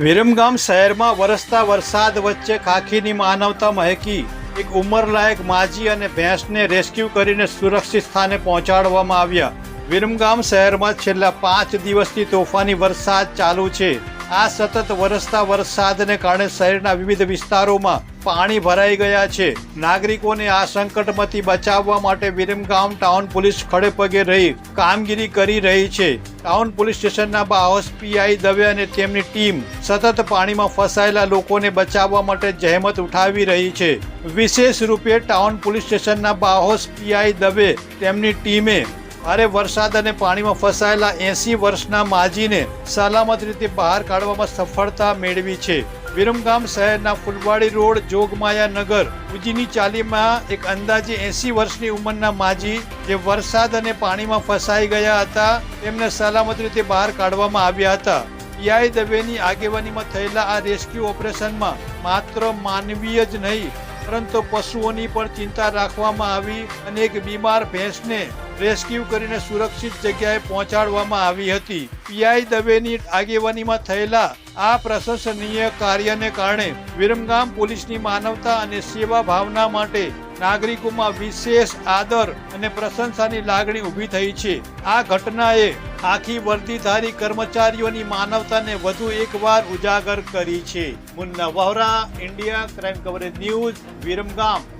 વિરમગામ શહેરમાં વરસતા વરસાદ વચ્ચે ખાખીની માનવતા મહેકી. એક ઉંમરલાયક માજી અને ભેંસને રેસ્ક્યુ કરીને સુરક્ષિત સ્થાને પહોંચાડવામાં આવ્યા. વિરમગામ શહેરમાં છેલ્લા પાંચ દિવસથી તોફાની વરસાદ ચાલુ છે. આ સતત વરસતા વરસાદને કારણે શહેરના વિવિધ વિસ્તારોમાં પાણી ભરાઈ ગયા છે. નાગરિકોને આ સંકટમાંથી બચાવવા માટે વિરમગામ ટાઉન પોલીસ ખડે પગે રહી કામગીરી કરી રહી છે. ટાઉન પોલીસ સ્ટેશનના બાહોસ પીઆઈ દવે અને તેમની ટીમ સતત પાણીમાં ફસાયેલા લોકોને બચાવવા માટે જહેમત ઉઠાવી રહી છે. વિશેષ રૂપે ટાઉન પોલીસ સ્ટેશનના બાહોસ પીઆઈ દવે તેમની ટીમે ભારે વરસાદ અને પાણીમાં ફસાયેલા એસી વર્ષના માજીને સલામત રીતે બહાર કાઢવામાં સફળતા મેળવી છે. વિરમગામ શહેરના ફુલવાડી રોડ, જોગમાયા નગર, ઉજીની ચાલીમાં એક અંદાજે એસી વર્ષની ઉંમરના માજી જે વરસાદ અને પાણીમાં ફસાઈ ગયા હતા, તેમને સલામત રીતે બહાર કાઢવામાં આવ્યા હતા. પીઆઈ દવેની આગેવાનીમાં થયેલા આ રેસ્ક્યુ ઓપરેશનમાં માત્ર માનવીય જ નહીં પરંતુ પશુઓની પણ ચિંતા રાખવામાં આવી અને એક બીમાર ભેંસને રેસ્ક્યુ કરીને સુરક્ષિત જગ્યાએ પહોંચાડવામાં આવી હતી. પીઆઈ દવેની આગેવાનીમાં થયેલા આ પ્રશંસનીય કાર્યને કારણે વિરમગામ પોલીસની માનવતા અને સેવા ભાવના માટે નાગરિકોમાં વિશેષ આદર અને પ્રશંસાની લાગણી ઊભી થઈ છે. આ ઘટનાએ આખી વર્દીધારી કર્મચારીઓની માનવતાને વધુ એકવાર ઉજાગર કરી છે. Munna Vohra, India, crime coverage news, Viramgam.